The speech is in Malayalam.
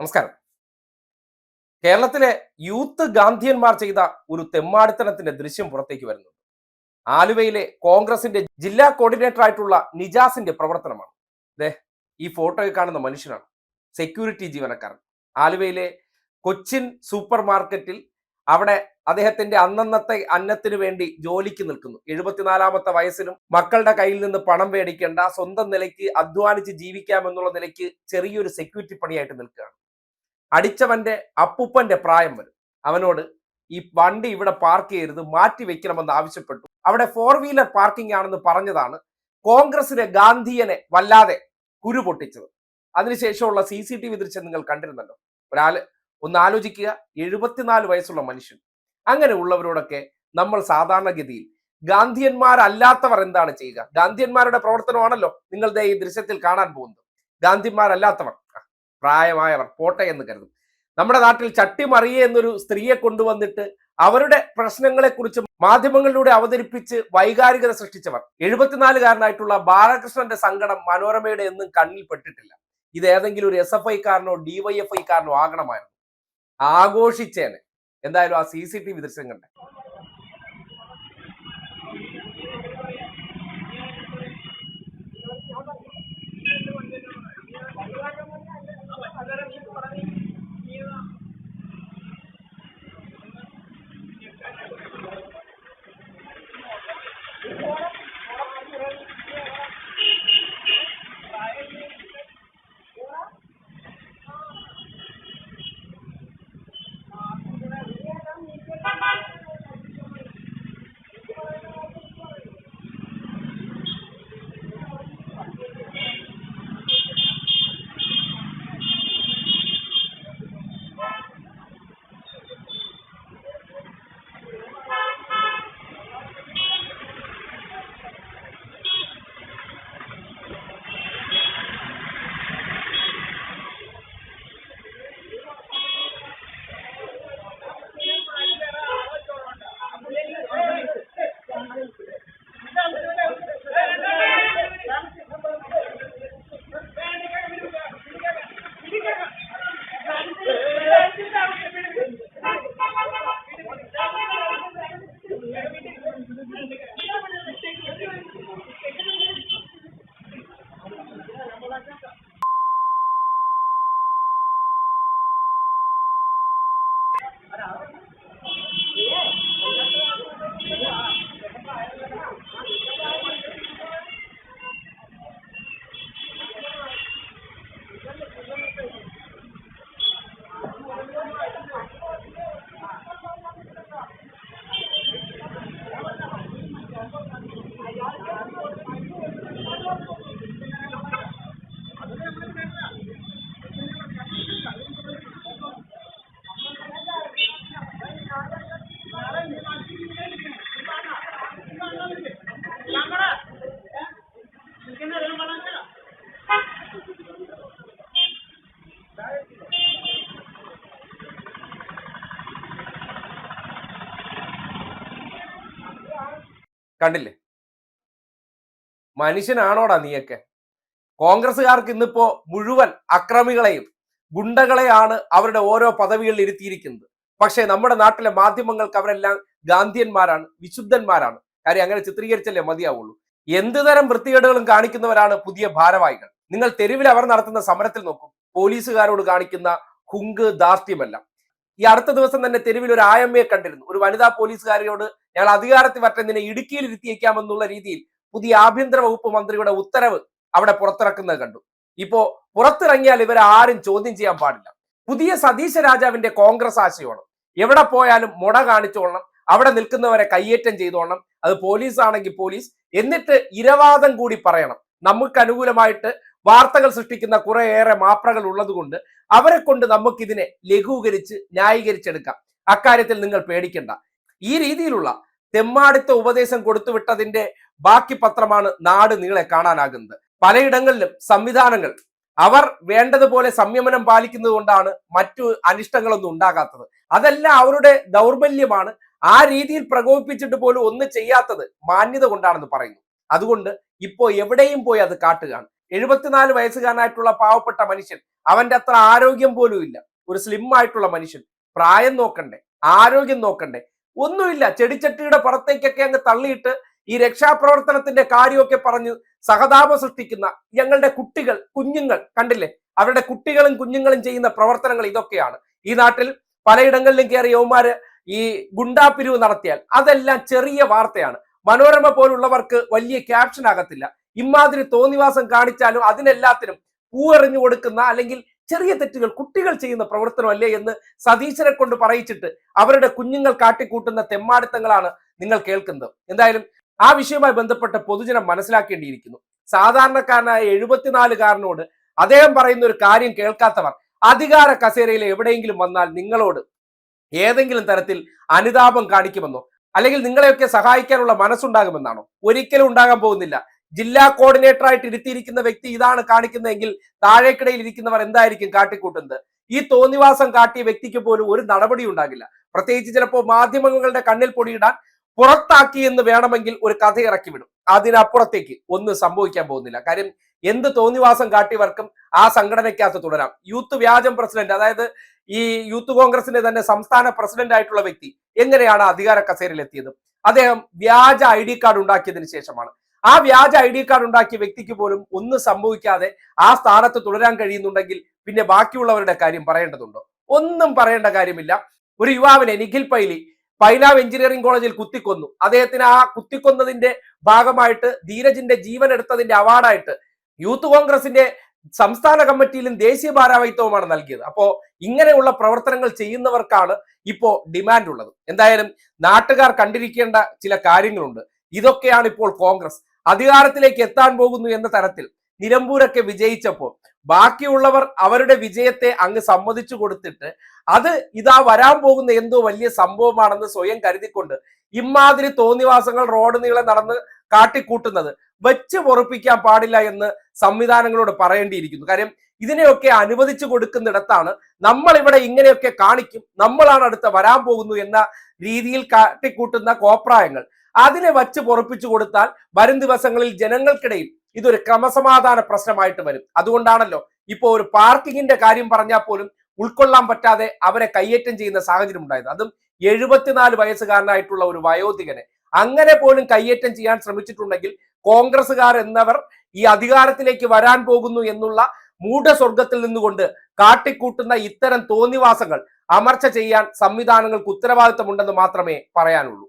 നമസ്കാരം. കേരളത്തിലെ യൂത്ത് ഗാന്ധിയന്മാർ ചെയ്ത ഒരു തെമ്മാടിത്തനത്തിന്റെ ദൃശ്യം പുറത്തേക്ക് വരുന്നുണ്ട് ആലുവയിലെ കോൺഗ്രസിന്റെ ജില്ലാ കോർഡിനേറ്റർ ആയിട്ടുള്ള നിജാസിന്റെ പ്രവർത്തനമാണ്. ദേ ഈ ഫോട്ടോയിൽ കാണുന്ന മനുഷ്യനാണ്. സെക്യൂരിറ്റി ജീവനക്കാരൻ. ആലുവയിലെ കൊച്ചിൻ സൂപ്പർ മാർക്കറ്റിൽ അവിടെ അദ്ദേഹത്തിന്റെ അന്നന്നത്തെ അന്നത്തിനു വേണ്ടി ജോലിക്ക് നിൽക്കുന്നു. എഴുപത്തിനാലാമത്തെ വയസ്സിലും മക്കളുടെ കയ്യിൽ നിന്ന് പണം മേടിക്കേണ്ട സ്വന്തം നിലയ്ക്ക് അധ്വാനിച്ച് ജീവിക്കാമെന്നുള്ള നിലയ്ക്ക് ചെറിയൊരു സെക്യൂരിറ്റി പണിയായിട്ട് നിൽക്കുകയാണ്. അടിച്ചവന്റെ അപ്പുപ്പന്റെ പ്രായം വരും. അവനോട് ഈ വണ്ടി ഇവിടെ പാർക്ക് ചെയ്യരുത് മാറ്റി വെക്കണമെന്ന് ആവശ്യപ്പെട്ടു. അവിടെ ഫോർ വീലർ പാർക്കിംഗ് ആണെന്ന് പറഞ്ഞതാണ് കോൺഗ്രസിലെ ഗാന്ധിയനെ വല്ലാതെ കുരു പൊട്ടിച്ചത്. അതിനുശേഷമുള്ള സി സി ടി വി ദൃശ്യം നിങ്ങൾ കണ്ടിരുന്നല്ലോ. ഒരാൾ ഒന്ന് ആലോചിക്കുക എഴുപത്തിനാല് വയസ്സുള്ള മനുഷ്യൻ. അങ്ങനെ ഉള്ളവരോടൊക്കെ നമ്മൾ സാധാരണഗതിയിൽ ഗാന്ധിയന്മാരല്ലാത്തവർ എന്താണ് ചെയ്യുക? ഗാന്ധിയന്മാരുടെ പ്രവർത്തനമാണല്ലോ നിങ്ങൾ ഈ ദൃശ്യത്തിൽ കാണാൻ പോകുന്നത്. ഗാന്ധിമാരല്ലാത്തവർ. പ്രായമായവർ പോട്ടെ എന്ന് കരുതും. നമ്മുടെ നാട്ടിൽ ചട്ടിമറിയ എന്നൊരു സ്ത്രീയെ കൊണ്ടുവന്നിട്ട് അവരുടെ പ്രശ്നങ്ങളെ കുറിച്ച് മാധ്യമങ്ങളിലൂടെ അവതരിപ്പിച്ച് വൈകാരികത സൃഷ്ടിച്ചവർ. എഴുപത്തിനാലുകാരനായിട്ടുള്ള ബാലകൃഷ്ണന്റെ സങ്കടം മനോരമയുടെ എന്നും കണ്ണിൽ പെട്ടിട്ടില്ല. ഇത് ഏതെങ്കിലും ഒരു എസ് എഫ് ഐക്കാരനോ ഡിവൈഎഫ് ഐക്കാരനോ ആകണമായിരുന്നു. ആഘോഷിച്ചേനെ. എന്തായാലും ആ സി സി ടി വി ദൃശ്യം കണ്ടേ. Agora eu fico falando കണ്ടില്ലേ? മനുഷ്യനാണോടാ നീയൊക്കെ? കോൺഗ്രസ്സുകാർക്ക് ഇന്നിപ്പോ മുഴുവൻ അക്രമികളെയും ഗുണ്ടകളെയാണ് അവരുടെ ഓരോ പദവികളിൽ ഇരുത്തിയിരിക്കുന്നത്. പക്ഷേ നമ്മുടെ നാട്ടിലെ മാധ്യമങ്ങൾക്ക് അവരെല്ലാം ഗാന്ധിയന്മാരാണ് വിശുദ്ധന്മാരാണ്. കാര്യം അങ്ങനെ ചിത്രീകരിച്ചല്ലേ മതിയാവുള്ളൂ. എന്ത് തരം വൃത്തികേടുകളും കാണിക്കുന്നവരാണ് പുതിയ ഭാരവാഹികൾ? നിങ്ങൾ തെരുവിൽ അവർ നടത്തുന്ന സമരത്തിൽ നോക്കും. പോലീസുകാരോട് കാണിക്കുന്ന ഹുങ്ക് ദാർഷ്ട്യമല്ല ഈ അടുത്ത ദിവസം തന്നെ തെരുവിൽ ഒരു ആയമ്മയെ കണ്ടിരുന്നു. ഒരു വനിതാ പോലീസുകാരിയോട് ഞങ്ങൾ അധികാരത്തിൽ വരട്ടെ ഇടുക്കിയിൽ ഇരുത്തിയേക്കാമെന്നുള്ള രീതിയിൽ പുതിയ ആഭ്യന്തര വകുപ്പ് മന്ത്രിയുടെ ഉത്തരവ് അവിടെ പുറത്തിറക്കുന്നത് കണ്ടു. ഇപ്പോ പുറത്തിറങ്ങിയാൽ ഇവരെ ആരും ചോദ്യം ചെയ്യാൻ പാടില്ല. പുതിയ സതീശ രാജാവിന്റെ കോൺഗ്രസ് ആശയമാണ്. എവിടെ പോയാലും മുട കാണിച്ചോളണം അവിടെ നിൽക്കുന്നവരെ കയ്യേറ്റം ചെയ്തോളണം അത് പോലീസ് ആണെങ്കിൽ പോലീസ്. എന്നിട്ട് ഇരവാദം കൂടി പറയണം. നമുക്ക് അനുകൂലമായിട്ട് വാർത്തകൾ സൃഷ്ടിക്കുന്ന കുറേയേറെ മാപ്രകൾ ഉള്ളതുകൊണ്ട് അവരെ കൊണ്ട് നമുക്കിതിനെ ലഘൂകരിച്ച് ന്യായീകരിച്ചെടുക്കാം. അക്കാര്യത്തിൽ നിങ്ങൾ പേടിക്കണ്ട. ഈ രീതിയിലുള്ള തെമ്മാടിത്ത ഉപദേശം കൊടുത്തുവിട്ടതിന്റെ ബാക്കി പത്രമാണ് നാട് നിങ്ങളെ കാണാനാകുന്നത്. പലയിടങ്ങളിലും സംവിധാനങ്ങൾ അവർ വേണ്ടതുപോലെ സംയമനം പാലിക്കുന്നത് കൊണ്ടാണ് മറ്റു അനിഷ്ടങ്ങളൊന്നും ഉണ്ടാകാത്തത്. അതെല്ലാം അവരുടെ ദൗർബല്യമാണ്. ആ രീതിയിൽ പ്രകോപിപ്പിച്ചിട്ട് പോലും ഒന്നും ചെയ്യാത്തത് മാന്യത കൊണ്ടാണെന്ന് പറയുന്നു. അതുകൊണ്ട് ഇപ്പോ എവിടെയും പോയി അത് കാട്ടുകയാണ്. എഴുപത്തിനാല് വയസ്സുകാരനായിട്ടുള്ള പാവപ്പെട്ട മനുഷ്യൻ. അവന്റെ അത്ര ആരോഗ്യം പോലും ഇല്ല. ഒരു സ്ലിം ആയിട്ടുള്ള മനുഷ്യൻ. പ്രായം നോക്കണ്ടേ. ആരോഗ്യം നോക്കണ്ടേ. ഒന്നുമില്ല. ചെടിച്ചട്ടിയുടെ പുറത്തേക്കൊക്കെ അങ്ങ് തള്ളിയിട്ട് ഈ രക്ഷാപ്രവർത്തനത്തിന്റെ കാര്യമൊക്കെ പറഞ്ഞ് സഹതാപം സൃഷ്ടിക്കുന്ന ഞങ്ങളുടെ കുട്ടികൾ കുഞ്ഞുങ്ങൾ കണ്ടില്ലേ? അവരുടെ കുട്ടികളും കുഞ്ഞുങ്ങളും ചെയ്യുന്ന പ്രവർത്തനങ്ങൾ ഇതൊക്കെയാണ്. ഈ നാട്ടിൽ പലയിടങ്ങളിലും കയറി യൗമാര് ഈ ഗുണ്ടാപിരിവ് നടത്തിയാൽ അതെല്ലാം ചെറിയ വാർത്തയാണ്. മനോരമ പോലുള്ളവർക്ക് വലിയ ക്യാപ്ഷൻ ആകത്തില്ല ഇമാതിരി തോന്നിവാസം കാണിച്ചാലും അതിനെല്ലാത്തിനും പൂവെറിഞ്ഞു കൊടുക്കുന്ന അല്ലെങ്കിൽ ചെറിയ തെറ്റുകൾ കുട്ടികൾ ചെയ്യുന്ന പ്രവർത്തനമല്ലേ എന്ന് സതീശനെ കൊണ്ട് പറയിച്ചിട്ട് അവരുടെ കുഞ്ഞുങ്ങൾ കാട്ടിക്കൂട്ടുന്ന തെമ്മാടിത്തങ്ങളാണ് നിങ്ങൾ കേൾക്കുന്നത്. എന്തായാലും ആ വിഷയവുമായി ബന്ധപ്പെട്ട പൊതുജനം മനസ്സിലാക്കേണ്ടിയിരിക്കുന്നു. സാധാരണക്കാരനായ എഴുപത്തിനാലുകാരനോട് അദ്ദേഹം പറയുന്ന ഒരു കാര്യം കേൾക്കാത്തവർ അധികാര കസേരയിൽ എവിടെയെങ്കിലും വന്നാൽ നിങ്ങളോട് ഏതെങ്കിലും തരത്തിൽ അനുതാപം കാണിക്കുമെന്നോ അല്ലെങ്കിൽ നിങ്ങളെയൊക്കെ സഹായിക്കാനുള്ള മനസ്സുണ്ടാകുമെന്നാണോ? ഒരിക്കലും ഉണ്ടാകാൻ പോകുന്നില്ല. ജില്ലാ കോർഡിനേറ്റർ ആയിട്ട് ഇരുത്തിയിരിക്കുന്ന വ്യക്തി ഇതാണ് കാണിക്കുന്നതെങ്കിൽ താഴേക്കിടയിൽ ഇരിക്കുന്നവർ എന്തായിരിക്കും കാട്ടിക്കൂട്ടുന്നത്? ഈ തോന്നിവാസം കാട്ടിയ വ്യക്തിക്ക് പോലും ഒരു നടപടി ഉണ്ടാകില്ല. പ്രത്യേകിച്ച് ചിലപ്പോൾ മാധ്യമങ്ങളുടെ കണ്ണിൽ പൊടിയിടാൻ പുറത്താക്കി എന്ന് വേണമെങ്കിൽ ഒരു കഥ ഇറക്കി വിടും അതിനപ്പുറത്തേക്ക് ഒന്നും സംഭവിക്കാൻ പോകുന്നില്ല. കാര്യം എന്ത് തോന്നിവാസം കാട്ടിയവർക്കും ആ സംഘടനയ്ക്കകത്ത് തുടരാം. യൂത്ത് വ്യാജം പ്രസിഡന്റ് അതായത് ഈ യൂത്ത് കോൺഗ്രസിന്റെ തന്നെ സംസ്ഥാന പ്രസിഡന്റ് ആയിട്ടുള്ള വ്യക്തി എങ്ങനെയാണ് അധികാര കസേരയിൽ എത്തിയത്? അദ്ദേഹം വ്യാജ ഐ ഡി കാർഡ് ഉണ്ടാക്കിയതിനു ശേഷമാണ്. ആ വ്യാജ ഐ ഡി കാർഡ് ഉണ്ടാക്കിയ വ്യക്തിക്ക് പോലും ഒന്നും സംഭവിക്കാതെ ആ സ്ഥാനത്ത് തുടരാൻ കഴിയുന്നുണ്ടെങ്കിൽ പിന്നെ ബാക്കിയുള്ളവരുടെ കാര്യം പറയേണ്ടതുണ്ടോ? ഒന്നും പറയേണ്ട കാര്യമില്ല. ഒരു യുവാവിനെ നിഖിൽ പൈലി പൈലാവ് എഞ്ചിനീയറിംഗ് കോളേജിൽ കുത്തിക്കൊന്നു. അദ്ദേഹത്തിന് ആ കുത്തിക്കൊന്നതിന്റെ ഭാഗമായിട്ട് ധീരജിന്റെ ജീവൻ എടുത്തതിന്റെ അവാർഡായിട്ട് യൂത്ത് കോൺഗ്രസിന്റെ സംസ്ഥാന കമ്മിറ്റിയിലും ദേശീയ ഭാരവാഹിത്വവുമാണ് നൽകിയത്. അപ്പോ ഇങ്ങനെയുള്ള പ്രവർത്തനങ്ങൾ ചെയ്യുന്നവർക്കാണ് ഇപ്പോ ഡിമാൻഡ് ഉള്ളത് എന്തായാലും നാട്ടുകാർ കണ്ടിരിക്കേണ്ട ചില കാര്യങ്ങളുണ്ട്. ഇതൊക്കെയാണ് ഇപ്പോൾ കോൺഗ്രസ്. അധികാരത്തിലേക്ക് എത്താൻ പോകുന്നു എന്ന തരത്തിൽ നിലമ്പൂരൊക്കെ വിജയിച്ചപ്പോൾ ബാക്കിയുള്ളവർ അവരുടെ വിജയത്തെ അങ്ങ് സമ്മതിച്ചു കൊടുത്തിട്ട് അത് ഇതാ വരാൻ പോകുന്ന എന്തോ വലിയ സംഭവമാണെന്ന് സ്വയം കരുതിക്കൊണ്ട് ഇമാതിരി തോന്നിവാസങ്ങൾ റോഡ് നീളെ നടന്ന് കാട്ടിക്കൂട്ടുന്നത് വെച്ച് പൊറപ്പിക്കാൻ പാടില്ല എന്ന് സംവിധാനങ്ങളോട് പറയേണ്ടിയിരിക്കുന്നു. കാര്യം ഇതിനെയൊക്കെ അനുവദിച്ചു കൊടുക്കുന്നിടത്താണ് നമ്മൾ ഇവിടെ ഇങ്ങനെയൊക്കെ കാണിക്കും നമ്മളാണ് അടുത്ത വരാൻ പോകുന്നു എന്ന രീതിയിൽ കാട്ടിക്കൂട്ടുന്ന കോപ്രായങ്ങൾ. അതിനെ വച്ച് പൊറപ്പിച്ചു കൊടുത്താൽ വരും ദിവസങ്ങളിൽ ജനങ്ങൾക്കിടയിൽ ഇതൊരു ക്രമസമാധാന പ്രശ്നമായിട്ട് വരും. അതുകൊണ്ടാണല്ലോ ഇപ്പോ ഒരു പാർക്കിങ്ങിന്റെ കാര്യം പറഞ്ഞാൽ പോലും ഉൾക്കൊള്ളാൻ പറ്റാതെ അവരെ കയ്യേറ്റം ചെയ്യുന്ന സാഹചര്യം ഉണ്ടായത്. അതും എഴുപത്തിനാല് വയസ്സുകാരനായിട്ടുള്ള ഒരു വയോധികനെ അങ്ങനെ പോലും കയ്യേറ്റം ചെയ്യാൻ ശ്രമിച്ചിട്ടുണ്ടെങ്കിൽ കോൺഗ്രസ്സുകാർ എന്നവർ ഈ അധികാരത്തിലേക്ക് വരാൻ പോകുന്നു എന്നുള്ള മൂഢസ്വർഗത്തിൽ നിന്നുകൊണ്ട് കാട്ടിക്കൂട്ടുന്ന ഇത്തരം തോന്നിവാസങ്ങൾ അമർച്ച ചെയ്യാൻ സംവിധാനങ്ങൾക്ക് ഉത്തരവാദിത്തമുണ്ടെന്ന് മാത്രമേ പറയാനുള്ളൂ.